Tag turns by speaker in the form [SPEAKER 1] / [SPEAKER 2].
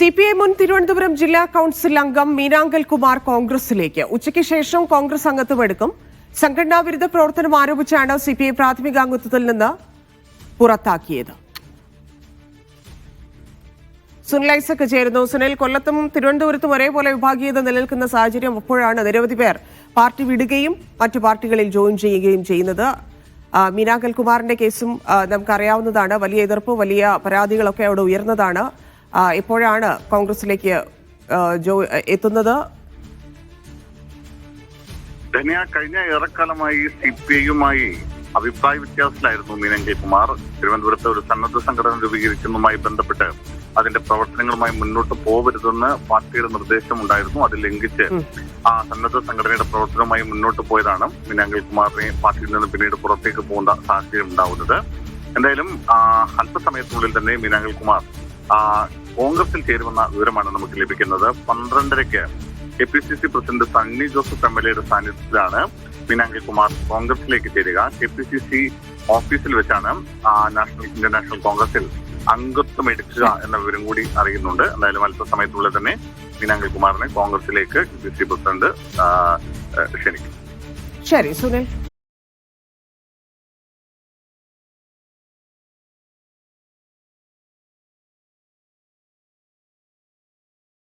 [SPEAKER 1] C P I മുൻ തിരുവനന്തപുരം ജില്ലാ council അംഗം മീനാങ്കൽ കുമാർ കോൺഗ്രസിലേക്ക്. ഉച്ചയ്ക്ക് ശേഷം കോൺഗ്രസ് അംഗത്വം എടുക്കും. സംഘടനാ വിരുദ്ധ പ്രവർത്തനം ആരോപിച്ചാണ് സി പി ഐ പ്രാഥമിക അംഗത്വത്തിൽ നിന്ന് പുറത്താക്കിയത്. സുനിൽ ഐസക് ചേരുന്നു. സുനിൽ കൊല്ലത്തും തിരുവനന്തപുരത്തും ഒരേപോലെ വിഭാഗീയത നിലനിൽക്കുന്ന സാഹചര്യം അപ്പോഴാണ് നിരവധി പേർ പാർട്ടി വിടുകയും മറ്റു പാർട്ടികളിൽ ജോയിൻ ചെയ്യുകയും ചെയ്യുന്നത്. മീനാങ്കൽ കുമാറിന്റെ കേസും നമുക്കറിയാവുന്നതാണ്. വലിയ എതിർപ്പ് വലിയ പരാതികളൊക്കെ അവിടെ ഉയർന്നതാണ്. എപ്പോഴാണ് കോൺഗ്രസിലേക്ക് ജോ എത്തുന്നത്.
[SPEAKER 2] ധന്യ കഴിഞ്ഞ ഏറെക്കാലമായി സി പി ഐയുമായി അഭിപ്രായ വ്യത്യാസത്തിലായിരുന്നു മീനങ്കി കുമാർ. തിരുവനന്തപുരത്ത് ഒരു സന്നദ്ധ സംഘടന രൂപീകരിക്കുന്നതുമായി ബന്ധപ്പെട്ട് അതിന്റെ പ്രവർത്തനങ്ങളുമായി മുന്നോട്ട് പോകരുതെന്ന് പാർട്ടിയുടെ നിർദ്ദേശമുണ്ടായിരുന്നു. അത് ലംഘിച്ച് ആ സന്നദ്ധ സംഘടനയുടെ പ്രവർത്തനവുമായി മുന്നോട്ട് പോയതാണ് മീനാങ്കൽ കുമാറിനെ പാർട്ടിയിൽ നിന്ന് പിന്നീട് പുറത്തേക്ക് പോകുന്ന സാഹചര്യം ഉണ്ടാവുന്നത്. എന്തായാലും അല്പസമയത്തിനുള്ളിൽ തന്നെ മീനാങ്കൽ കുമാർ കോൺഗ്രസിൽ ചേരുമെന്ന വിവരമാണ് നമുക്ക് ലഭിക്കുന്നത്. പന്ത്രണ്ടരയ്ക്ക് K P C C president Sunny Joseph M L എയുടെ സാന്നിധ്യത്തിലാണ് മീനാങ്കി കുമാർ കോൺഗ്രസിലേക്ക് ചേരുക. കെ പി സി സി ഓഫീസിൽ വെച്ചാണ് നാഷണൽ ഇന്റർനാഷണൽ കോൺഗ്രസിൽ അംഗത്വം എടുക്കുക എന്ന വിവരം കൂടി അറിയുന്നുണ്ട്. എന്തായാലും അല്പസമയത്തുള്ളിൽ തന്നെ മീനാങ്കി കുമാറിനെ കോൺഗ്രസിലേക്ക് കെ പി സി പ്രസിഡന്റ് ക്ഷണിക്കും.
[SPEAKER 1] ശരി സുനിൽ.